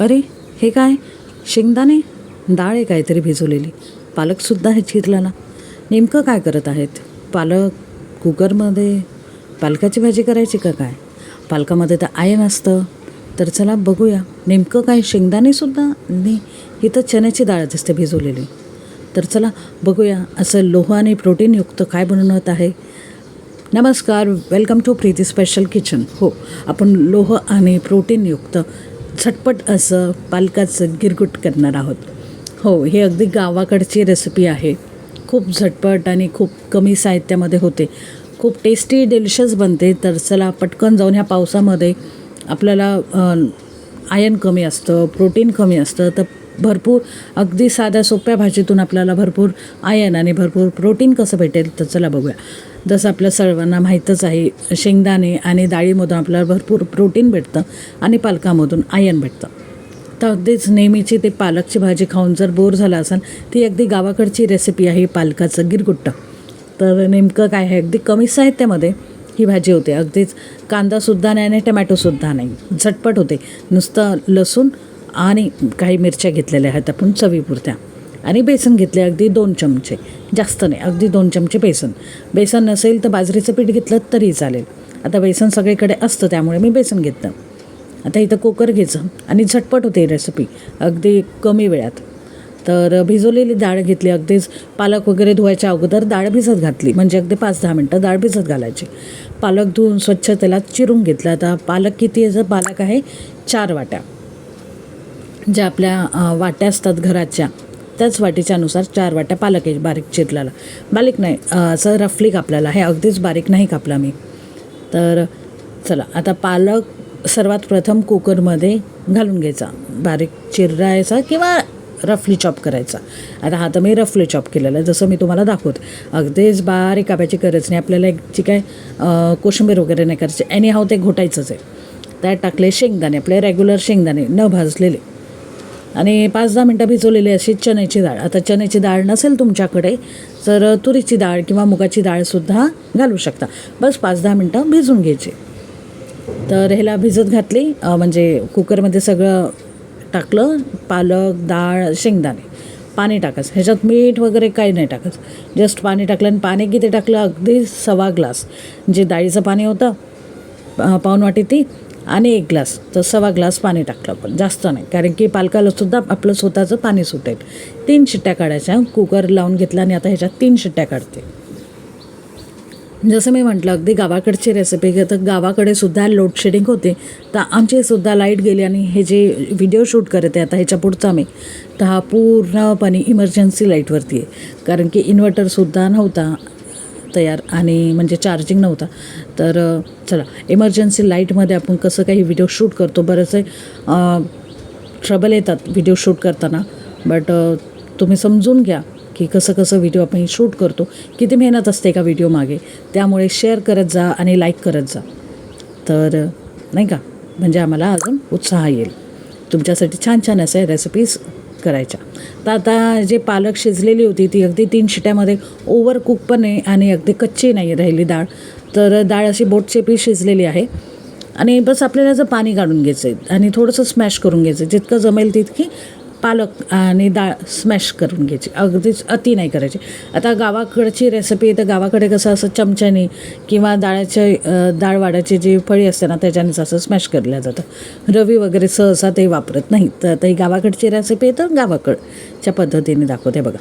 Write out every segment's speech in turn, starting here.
अरे हे काय? शेंगदाणे? डाळ आहे काहीतरी भिजवलेली. पालकसुद्धा आहे चिरलेला नेमकं काय करत आहेत? पालक कुकरमध्ये पालकाची भाजी करायची का काय? पालकामध्ये तर आयन असतं. तर चला बघूया. नेमकं काय? शेंगदाणेसुद्धा नाही. ही तर चण्याची डाळ दिसते भिजवलेली. तर चला बघूया असं लोह आणि प्रोटीनयुक्त काय बनवत आहे. नमस्कार. Welcome to Preeti special kitchen. हो आपण लोह आणि प्रोटीनयुक्त झटपट असं पालकाचं गिरगुट करणार आहोत. हो हे अगदी गावाकडची रेसिपी आहे. खूप झटपट आणि खूप कमी साहित्यामध्ये होते. खूप टेस्टी डिलिशियस बनते. तर चला पटकन जाऊन ह्या पावसामध्ये आपल्याला आयन कमी असतं प्रोटीन कमी असतं. तर भरपूर अगदी साध्या सोप्या भाजीतून आपल्याला भरपूर आयन आणि भरपूर प्रोटीन कसं भेटेल तर चला बघूया. जसं आपल्या सर्वांना माहीतच आहे शेंगदाणे आणि डाळीमधून आपल्याला भरपूर प्रोटीन भेटतं आणि पालकामधून आयन भेटतं. तर अगदीच नेहमीची ते पालकची भाजी खाऊन जर बोर झाला असेल ती अगदी गावाकडची रेसिपी आहे पालकाचं गिरगुट्ट. तर नेमकं काय आहे? अगदी कमी साहित्यामध्ये ही भाजी होते. अगदीच कांदासुद्धा नाही आणि टमॅटोसुद्धा नाही. झटपट होते. नुसतं लसूण आणि काही मिरच्या घेतलेल्या आहेत आपण चवीपुरत्या. आणि बेसन घेतले अगदी दोन चमचे. जास्त नाही अगदी दोन चमचे बेसन. बेसन नसेल तर बाजरीचं पीठ घेतलं तरी चालेल. आता बेसन सगळीकडे असतं त्यामुळे मी बेसन घेतलं. आता इथं कुकर घ्यायचं आणि झटपट होते रेसिपी अगदी कमी वेळात. तर भिजवलेली डाळ घेतली अगदीच पालक वगैरे धुवायच्या अगोदर डाळ भिजत घातली म्हणजे अगदी पाच दहा मिनटं डाळ भिजत घालायची. पालक धुवून स्वच्छ त्याला चिरून घेतलं. आता पालक किती याचं पालक आहे चार वाट्या. ज्या आपल्या वाट्या असतात घराच्या त्याच वाटीच्यानुसार चार वाट्या पालक आहे बारीक चिरलेला. बारीक नाही असं रफली कापलेला हे अगदीच बारीक नाही कापला मी. तर चला आता पालक सर्वात प्रथम कुकरमध्ये घालून घ्यायचा. बारीक चिरायचा किंवा रफली चॉप करायचा. आता हा तर मी रफली चॉप केलेला आहे जसं मी तुम्हाला दाखवते. अगदीच बारीक कापायची गरज नाही. आपल्याला एक जी काय कोशिंबीर वगैरे नाही करायची. एनी हाव ते घोटायचंच आहे. त्यात टाकले शेंगदाणे आपले रेग्युलर शेंगदाणे न भाजलेले. आणि पाच दहा मिनटं भिजवलेली अशी चण्याची डाळ. आता चण्याची डाळ नसेल तुमच्याकडे तर तुरीची डाळ किंवा मुगाची डाळसुद्धा घालू शकता. बस पाच दहा मिनटं भिजून घ्यायची. तर ह्याला भिजत घातली म्हणजे कुकरमध्ये सगळं टाकलं पालक डाळ शेंगदाणे. पाणी टाकायचं. ह्याच्यात मीठ वगैरे काही नाही टाकायचं. जस्ट पाणी टाकलं आणि पाणी किती टाकलं? अगदी सव्वा ग्लास. जे डाळीचं पाणी होतं पाऊन वाटी ती आणि एक ग्लास तर सव्वा ग्लास पाणी टाकलं पण जास्त नाही कारण की पालकाला सुद्धा आपलं स्वतःचं पाणी सुटेल. तीन शिट्ट्या काढायच्या कुकर लावून घेतला आणि आता ह्याच्यात तीन शिट्ट्या काढते. जसं मी म्हटलं अगदी गावाकडची रेसिपी तर गावाकडे सुद्धा लोडशेडिंग होते. तर आमची सुद्धा लाइट गेली आणि हे जे व्हिडिओ शूट करत आहे आता ह्याच्या पुढचा मी तर हा पूर्णपणे इमर्जन्सी लाईटवरती आहे. कारण की इन्व्हर्टरसुद्धा नव्हता. तयार आणि म्हणजे चार्जिंग नव्हता. तर चला इमर्जन्सी लाईटमध्ये आपण कसं काही व्हिडिओ शूट करतो. बरेचसे ट्रबल येतात व्हिडिओ शूट करताना. बट तुम्ही समजून घ्या की कसं कसं व्हिडिओ आपण शूट करतो. किती मेहनत असते एका व्हिडिओ मागे. त्यामुळे शेअर करत जा आणि लाईक करत जा. तर नाही का? म्हणजे आम्हाला अजून उत्साह येईल. तुमच्यासाठी छान छान असे रेसिपीज करायच्या. तर आता जे पालक शिजलेली होती ती अगदी तीन शिट्यामध्ये ओव्हर कुक पण आहे आणि अगदी कच्ची नाही राहिली डाळ. तर डाळ अशी बोटचेपी शिजलेली आहे. आणि बस आपल्याला जर पाणी काढून घ्यायचं आहे आणि थोडंसं स्मॅश करून घ्यायचं जितकं जमेल तितकी पालक आणि डाळ स्मॅश करून घ्यायची. अगदीच अति नाही करायची. आता गावाकडची रेसिपी तर गावाकडे कसं असं चमच्याने किंवा डाळाचे डाळ वाढायची जी फळी असते ना त्याच्यानेच असं स्मॅश केलं जातं. रवी वगैरे सहसा ते वापरत नाही तर ते ही गावाकडची रेसिपी तर गावाकडच्या पद्धतीने दाखवते बघा.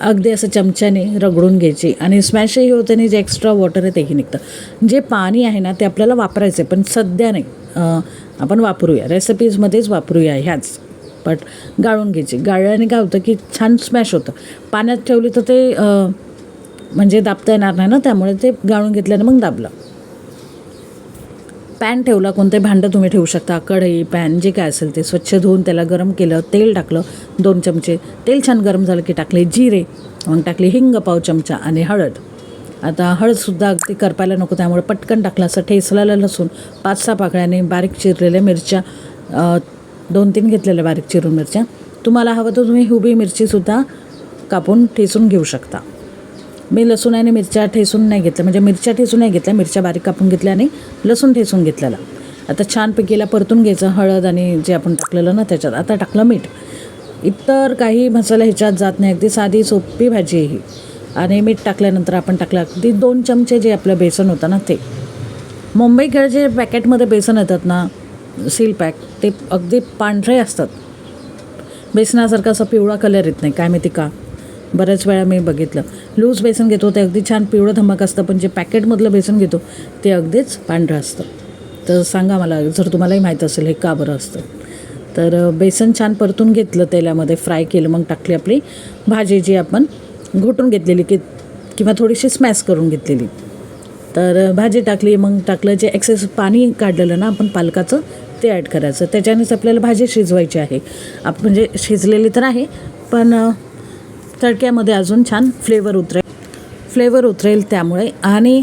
अगदी असं चमच्याने रगडून घ्यायची आणि स्मॅशही होतं आणि जे एक्स्ट्रा वॉटर आहे तेही निघतं. जे पाणी आहे ना ते आपल्याला वापरायचं आहे पण सध्या नाही. आपण वापरूया. रेसिपीजमध्येच वापरूया ह्याच. बट गाळून घ्यायची. गाळल्याने काय होतं की छान स्मॅश होतं. पाण्यात ठेवली तर ते म्हणजे दाबता येणार नाही ना त्यामुळे ते गाळून घेतल्याने मग दाबलं. पॅन ठेवला कोणते भांडं तुम्ही ठेवू शकता. कढई पॅन जे काय असेल ते स्वच्छ धुवून त्याला गरम केलं तेल टाकलं दोन चमचे. तेल छान गरम झालं की टाकले जिरे मग टाकली हिंग पाव चमचा आणि हळद. आता हळदसुद्धा अगदी करपायला नको त्यामुळे पटकन टाकलं असं ठेसलेलं लसूण पाच सहा पाकळ्याने बारीक चिरलेल्या मिरच्या दोन तीन घेतलेल्या बारीक चिरून मिरच्या. तुम्हाला हवं तर तुम्ही हुबी मिरचीसुद्धा कापून ठेसून घेऊ शकता. मी लसूण आणि मिरच्या ठेसून नाही घेतल्या. म्हणजे मिरच्या ठेसून नाही घेतल्या. मिरच्या बारीक कापून घेतल्या आणि लसूण ठेसून घेतलेला. आता छानपैकीला परतून घ्यायचं. हळद आणि जे आपण टाकलेलं ना त्याच्यात. आता टाकलं मीठ. इतर काही मसाला ह्याच्यात जात नाही. अगदी साधी सोपी भाजी आहे ही. आणि मीठ टाकल्यानंतर आपण टाकलं अगदी दोन चमचे जे आपलं बेसन होतं ना ते. मुंबईकडे जे पॅकेटमध्ये बेसन येतात ना सील पॅक ते अगदी पांढरे असतात. बेसनासारखा असा पिवळा कलर येत नाही काय माहिती का? बऱ्याच वेळा मी बघितलं. लूज बेसन घेतो ते अगदी छान पिवळं धमक असतं पण जे पॅकेटमधलं बेसन घेतो ते अगदीच पांढरं असतं. तर सांगा मला जर तुम्हालाही माहीत असेल हे का बरं असतं? तर बेसन छान परतून घेतलं तेलामध्ये फ्राय केलं मग टाकली आपली भाजी जी आपण घोटून घेतलेली की किंवा थोडीशी स्मॅश करून घेतलेली. तर भाजी टाकली मग टाकलं जे एक्सेस पाणी काढलेलं ना आपण पालकाचं ते ॲड करायचं. त्याच्यानेच आपल्याला भाजी शिजवायची आहे. आप म्हणजे शिजलेली तर आहे पण तडक्यामध्ये अजून छान फ्लेवर उतरेल. फ्लेवर उतरेल त्यामुळे. आणि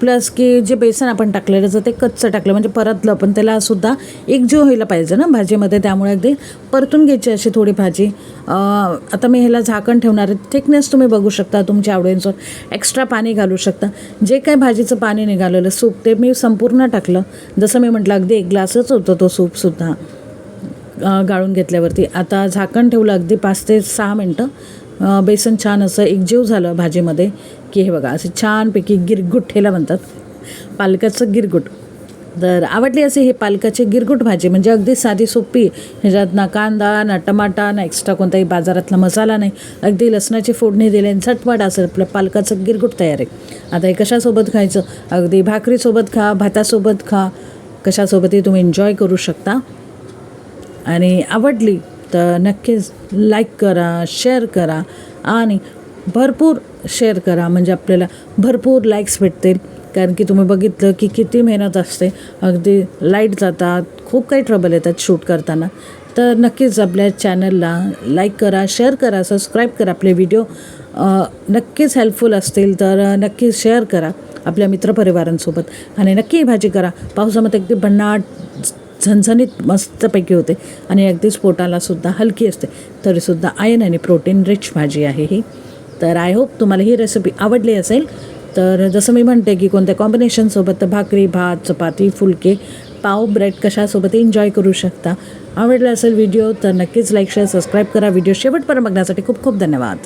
प्लस की जे बेसन आपण टाकलेलं जर ते कच्चं टाकलं म्हणजे परतलं पण त्याला सुद्धा एकजीव व्हायला पाहिजे ना भाजीमध्ये त्यामुळे अगदी परतून घ्यायची अशी थोडी भाजी. आता मी ह्याला झाकण ठेवणार आहे. थिकनेस तुम्ही बघू शकता तुमच्या आवडीनुसार. एक्स्ट्रा पाणी घालू शकता. जे काय भाजीचं पाणी निघालेलं सूप ते मी संपूर्ण टाकलं. जसं मी म्हटलं अगदी एक ग्लासच होतं तो सूपसुद्धा गाळून घेतल्यावरती. आता झाकण ठेवलं अगदी पाच ते सहा मिनटं. बेसन छान असं एकजीव झालं भाजीमध्ये. की हे बघा असे छानपैकी गिरगुठ्ठेला म्हणतात. पालकाचं गिरगुट. तर आवडली असे हे पालकाचे गिरगुट भाजी. म्हणजे अगदी साधी सोपी. ह्याच्यात ना कांदा ना टमाटा ना एक्स्ट्रा कोणताही बाजारातला मसाला नाही. अगदी लसणाची फोडणी दिली आणि झटपट असं आपलं पालकाचं गिरगुट तयार आहे. आता हे कशासोबत खायचं? अगदी भाकरीसोबत खा भातासोबत खा. कशासोबतही तुम्ही एन्जॉय करू शकता. आणि आवडली तर नक्कीच लाईक करा शेअर करा आणि भरपूर शेअर करा. म्हणजे आपल्याला भरपूर लाईक्स भेटतील. कारण की तुम्ही बघितलं की किती मेहनत असते. अगदी लाइट जातात. खूप काही ट्रबल येतात शूट करताना. तर नक्कीच आपल्या चॅनलला लाईक करा शेअर करा सबस्क्राईब करा आपले व्हिडिओ नक्कीच हेल्पफुल असतील तर नक्कीच शेअर करा आपल्या मित्रपरिवारांसोबत. आणि नक्की भाजी करा. पावसामध्ये अगदी भन्नाट झणझणीत मस्तपैकी होते. आणि अगदीच पोटाला सुद्धा हलकी असते. तरीसुद्धा आयन आणि प्रोटीन रिच भाजी आहे ही. तर आय होप तुम्हाला ही रेसिपी आवडली असेल. तर जसं मी म्हणते की कोणत्या कॉम्बिनेशनसोबत तर भाकरी भात चपाती फुलके पाव ब्रेड कशासोबत एन्जॉय करू शकता. आवडला असेल व्हिडिओ तर नक्कीच लाईक शेअर सबस्क्राईब करा. व्हिडिओ शेवटपर्यंत बघण्यासाठी खूप खूप धन्यवाद.